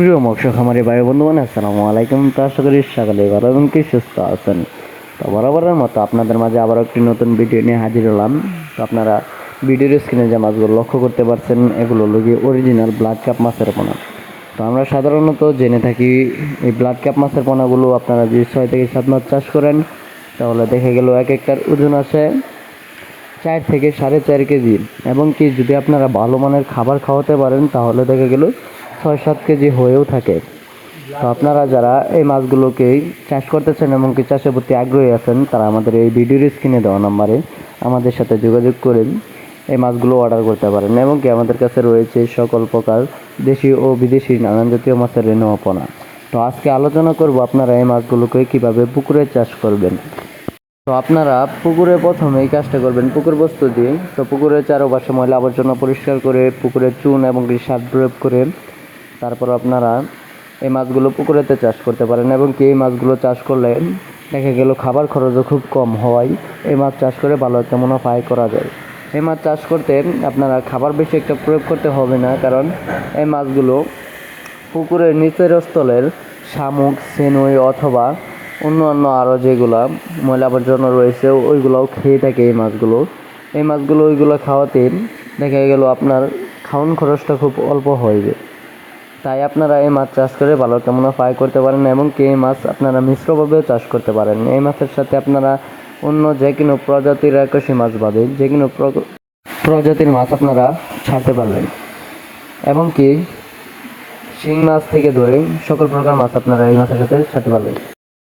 প্রিয় মৎস্য খামারি ভাই বন্ধুগণ, আসসালামু আলাইকুম। তো আশা করি সকালে ভালো এবং কি সুস্থ আছেন। তো বরাবরের মতো আপনাদের মাঝে আবার একটি নতুন ভিডিও নিয়ে হাজির হলাম। তো আপনারা ভিডিওর স্ক্রিনে যে মাছগুলো লক্ষ্য করতে পারছেন, এগুলো লগে অরিজিনাল ব্লাড কাপ মাছের পোনা। তো আমরা সাধারণত জেনে থাকি, এই ব্লাড কাপ মাছের পোনাগুলো আপনারা যদি ছয় থেকে সাত মাস চাষ করেন, তাহলে দেখা গেল এক একটার ওজন আছে চার থেকে সাড়ে চার কেজি। এবং কি যদি আপনারা ভালো মানের খাবার খাওয়াতে পারেন, তাহলে দেখা গেল ছয় সাত কেজি হয়েও থাকে। তো আপনারা যারা এই মাছগুলোকে চাষ করতেছেন এবং কি চাষের প্রতি আগ্রহী আছেন, তারা আমাদের এই ভিডিওর স্ক্রিনে দেওয়া নাম্বারে আমাদের সাথে যোগাযোগ করে এই মাছগুলো অর্ডার করতে পারেন এবং কি আমাদের কাছে রয়েছে সকল প্রকার দেশি ও বিদেশি নানান জাতীয় মাছের রেণুপনা। তো আজকে আলোচনা করব আপনারা এই মাছগুলোকে কীভাবে পুকুরে চাষ করবেন। তো আপনারা পুকুরে প্রথমে এই কাজটা করবেন পুকুর বস্তু দিয়ে। তো পুকুরের চারপাশে ময়লা আবর্জনা পরিষ্কার করে পুকুরে চুন এবং সার প্রয়োগ করে তারপর আপনারা এই মাছগুলো পুকুরেতে চাষ করতে পারেন এবং কি এই মাছগুলো চাষ করলে দেখা গেল খাবার খরচও খুব কম হওয়ায় এই মাছ চাষ করে ভালো একটা মুনাফা আয় করা যায়। এই মাছ চাষ করতে আপনারা খাবার বেশি একটা প্রয়োগ করতে হবে না, কারণ এই মাছগুলো পুকুরের নিচের স্থলের শামুক, সেনুই অথবা অন্য অন্য আরও যেগুলো ময়লা আবর্জনা রয়েছে, ওইগুলোও খেয়ে থাকে এই মাছগুলো। এই মাছগুলো ওইগুলো খাওয়াতে দেখা গেল আপনার খাওয়ান খরচটা খুব অল্প হয়ে যায়। তাই আপনারা এই মাছ চাষ করে ভালো কেমন মুনাফা আয় করতে পারেন এবং কি এই মাছ আপনারা মিশ্রভাবেও চাষ করতে পারেন। এই মাছের সাথে আপনারা অন্য যে কোনো প্রজাতির একশি মাছ বাদে যে কোনো প্র- প্রজাতির মাছ আপনারা ছাড়তে পারবেন। এবং কি, শিং মাছ থেকে ধরে সকল প্রকার মাছ আপনারা এই মাছের সাথে ছাড়তে পারবেন।